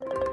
โ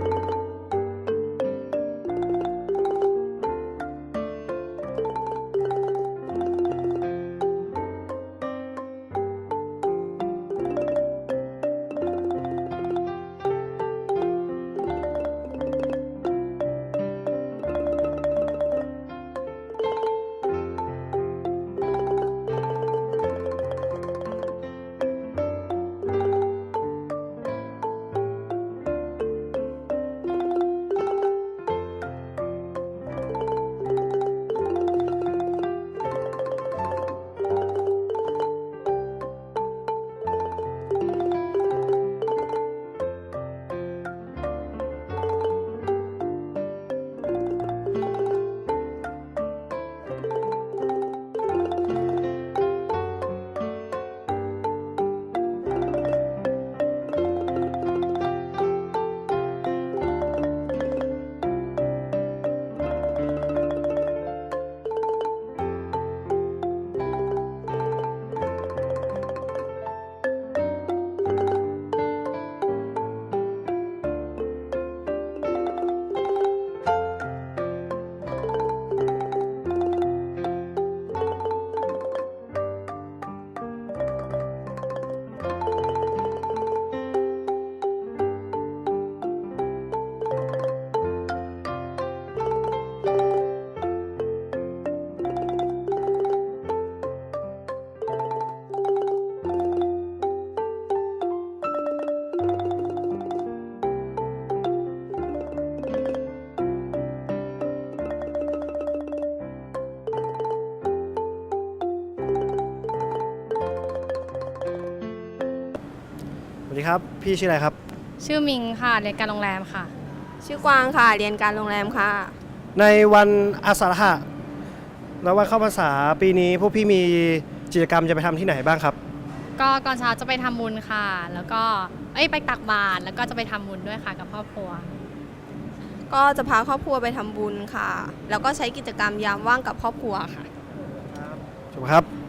อ ดีครับ พี่ชื่ออะไรครับ ชื่อมิงค่ะเรียนการโรงแรมค่ะ ชื่อกวางค่ะ เรียนการโรงแรมค่ะ ในวันอาสาฬหะแล้ววันเข้าพรรษาปีนี้พวกพี่มีกิจกรรมจะไปทำที่ไหนบ้างครับ ก็ก่อนเช้าจะไปทำบุญค่ะ แล้วก็เอ้ยไปตักบาตรแล้วก็จะไปทำบุญด้วยค่ะกับครอบครัว ก็จะพาครอบครัวไปทำบุญค่ะ แล้วก็ใช้กิจกรรมยามว่างกับครอบครัวค่ะถูกครับ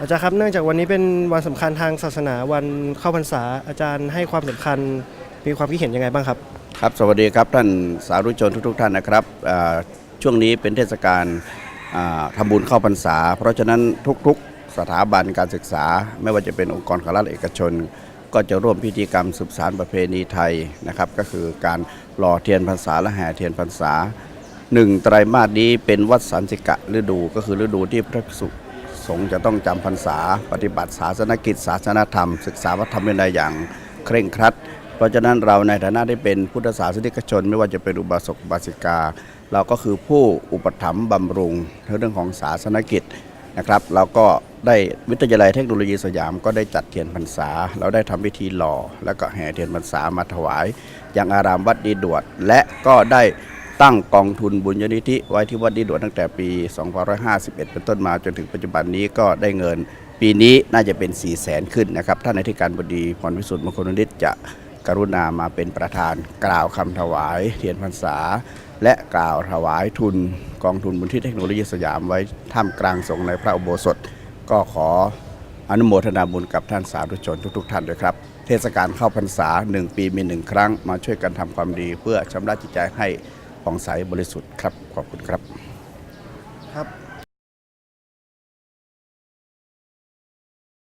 อาจารย์ครับเนื่องจากวันนี้เป็นวันสำคัญทางศาสนาวันเข้าพรรษาอาจารย์ให้ความสำคัญมีความคิดเห็นยังไงบ้างครับครับ สวัสดีครับท่านสาธุชนทุก ๆ ท่านนะครับช่วงนี้เป็นเทศกาลอ่าทำบุญเข้าพรรษา เพราะฉะนั้นทุกๆสถาบันการศึกษา ไม่ว่าจะเป็นองค์กรของรัฐเอกชน ก็จะร่วมพิธีกรรมสืบสารประเพณีไทยนะครับก็คือการหล่อเทียนพรรษาและแห่เทียนพรรษาหนึ่งไตรมาสนี้เป็นวัดสันติกะฤดูก็คือฤดูที่พระภิกษุ สงฆ์จะต้องจำพรรษา ปฏิบัติศาสนกิจ ศาสนธรรม ศึกษาวัฒนธรรมวินัยอย่างเคร่งครัด เพราะฉะนั้นเราในฐานะที่เป็นพุทธศาสนิกชน ไม่ว่าจะเป็นอุบาสกบาสิกา เราก็คือผู้อุปถัมภ์บำรุงในเรื่องของศาสนกิจนะครับเราก็ได้วิทยาลัยเทคโนโลยีสยามก็ได้จัดเทียนพรรษา เราได้ทำพิธีหล่อ แล้วก็แห่เทียนพรรษามาถวายยังอารามวัดดีดวด และก็ได้ ตั้งกองทุนบุญยนิธิไว้ที่วัดดีดวดตั้งแต่ปี 2551 เป็นต้นมาจนถึงปัจจุบันนี้ก็ได้เงิน ปีนี้น่าจะเป็น 4 0 0แสนขึ้นนะครับท่านอธิการบดีพรวิสุทธิ์มงคลวณิชจะกรุณามาเป็นประธานกล่าวคำถวาย เทียนพรรษา และกล่าวถวายทุนกองทุนบุญที่เทคโนโลยีสยามไว้ท่ามกลางสงฆ์ในพระอุโบสถ ก็ขออนุโมทนาบุญกับท่านสาธุชนทุก ๆ ท่านด้วยครับ เทศกาลเข้าพรรษา 1 ปีมีหนึ่งครั้ง มาช่วยกันทำความดีเพื่อชำระจิตใจให้ ผ่องใสบริสุทธิ์ครับ ขอบคุณครับครับ